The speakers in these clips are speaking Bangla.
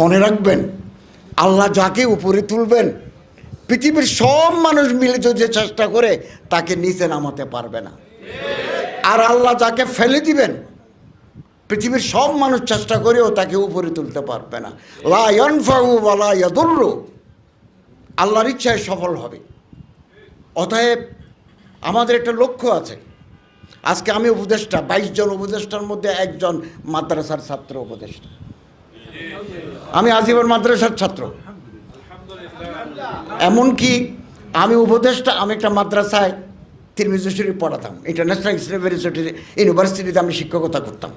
মনে রাখবেন, আল্লাহ যাকে উপরে তুলবেন, পৃথিবীর সব মানুষ মিলে যদি চেষ্টা করে, তাকে নিচে নামাতে পারবে না। আর আল্লাহ যাকে ফেলে দিবেন, পৃথিবীর সব মানুষ চেষ্টা করেও তাকে উপরে তুলতে পারবে না। লায়ন ফাউ বলা ইয়াদুল্লু আল্লাহর ইচ্ছায় সফল হবে। অতএব আমাদের একটা লক্ষ্য আছে। আজকে আমি উপদেষ্টা, বাইশ জন উপদেষ্টার মধ্যে একজন মাদ্রাসার ছাত্র উপদেষ্টা। আমি আজীবন মাদ্রাসার ছাত্র। এমনকি আমি উপদেষ্টা, আমি একটা মাদ্রাসায় তিরমিজ শরীফ পড়াতাম ইন্টারন্যাশনাল ইসলাম ইউনিভার্সিটিতে আমি শিক্ষকতা করতাম।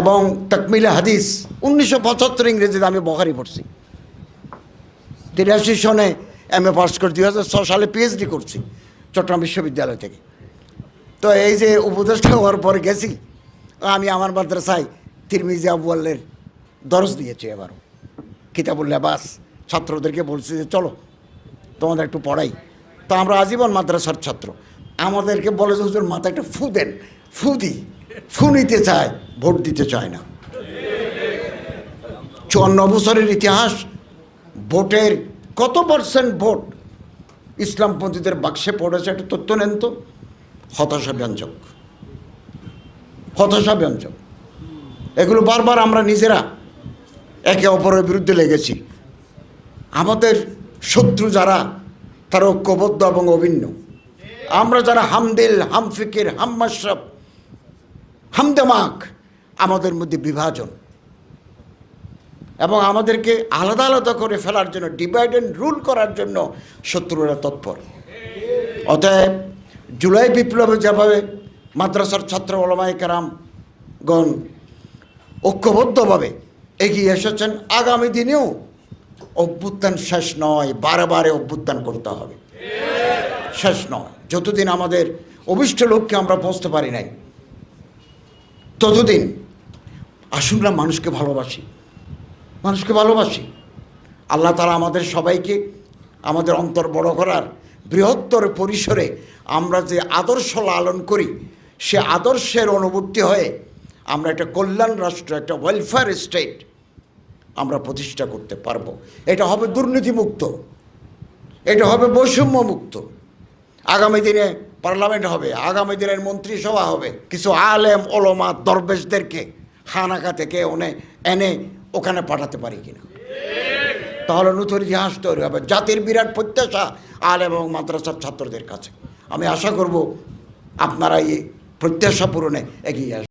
এবং তকমিলা হাদিস উনিশশো পঁচাত্তর ইংরেজিতে আমি বহারি পড়ছি। তিরাশি সনে এম এ পাস করে দুই হাজার ছ সালে পিএইচডি করছি চট্টগ্রাম বিশ্ববিদ্যালয় থেকে। তো এই যে উপদেষ্টা হওয়ার পর গেছি, আমি আমার মাদ্রাসায় তিরমিজি আবুয়াল্লের দরজ দিয়েছি এবারও। কিতাবুল লেবাস ছাত্রদেরকে বলছি যে, চলো, তোমাদের একটু পড়াই। তো আমরা আজীবন মাদ্রাসার ছাত্র। আমাদেরকে বলে যে, হুজুর, মাথায় একটা ফু দেন। ফু দিই ফু নিতে চায়, ভোট দিতে চায় না। চুয়ান্ন বছরের ইতিহাস, ভোটের কত পার্সেন্ট ভোট ইসলামপন্থীদের বাক্সে পড়েছে একটা তথ্য নেন তো? হতাশা ব্যঞ্জক হতাশা ব্যঞ্জক এগুলো বারবার আমরা নিজেরা একে অপরের বিরুদ্ধে লেগেছি। আমাদের শত্রু যারা, তারা ঐক্যবদ্ধ এবং অভিন্ন। আমরা যারা হামদিল, হামফিকির, হাম্মাশরফ, হামদামাক, আমাদের মধ্যে বিভাজন। এবং আমাদেরকে আলাদা আলাদা করে ফেলার জন্য ডিভাইড অ্যান্ড রুল করার জন্য শত্রুরা তৎপর। অতএব জুলাই বিপ্লবে যেভাবে মাদ্রাসার ছাত্র ওলামাই কারামগণ ঐক্যবদ্ধভাবে এগিয়ে এসেছেন আগামী দিনেও অভ্যুত্থান শেষ নয় বারে বারে অভ্যুত্থান করতে হবে। শেষ নয়। যতদিন আমাদের অভিষ্ট লক্ষ্যে আমরা পৌঁছতে পারি নাই, ততদিন আসুন না মানুষকে ভালোবাসি। মানুষকে ভালোবাসি। আল্লাহ তালা আমাদের সবাইকে আমাদের অন্তর বড় করার বৃহত্তর পরিসরে আমরা যে আদর্শ লালন করি, সে আদর্শের অনুবর্তী হয়ে আমরা একটা কল্যাণ রাষ্ট্র, একটা ওয়েলফেয়ার স্টেট আমরা প্রতিষ্ঠা করতে পারব। এটা হবে দুর্নীতিমুক্ত। এটা হবে বৈষম্য মুক্ত আগামী দিনে পার্লামেন্ট হবে, আগামী দিনের মন্ত্রিসভা হবে। কিছু আলেম, ওলমা, দরবেশদেরকে খানাকা থেকে ওনে, এনে ওখানে পাঠাতে পারি কিনা। তাহলে নতুন ইতিহাস তৈরি হবে, জাতির বিরাট প্রত্যাশা আলেম এবং মাদ্রাসার ছাত্রদের কাছে। আমি আশা করব আপনারা এই প্রত্যাশা পূরণে এগিয়ে আসবেন।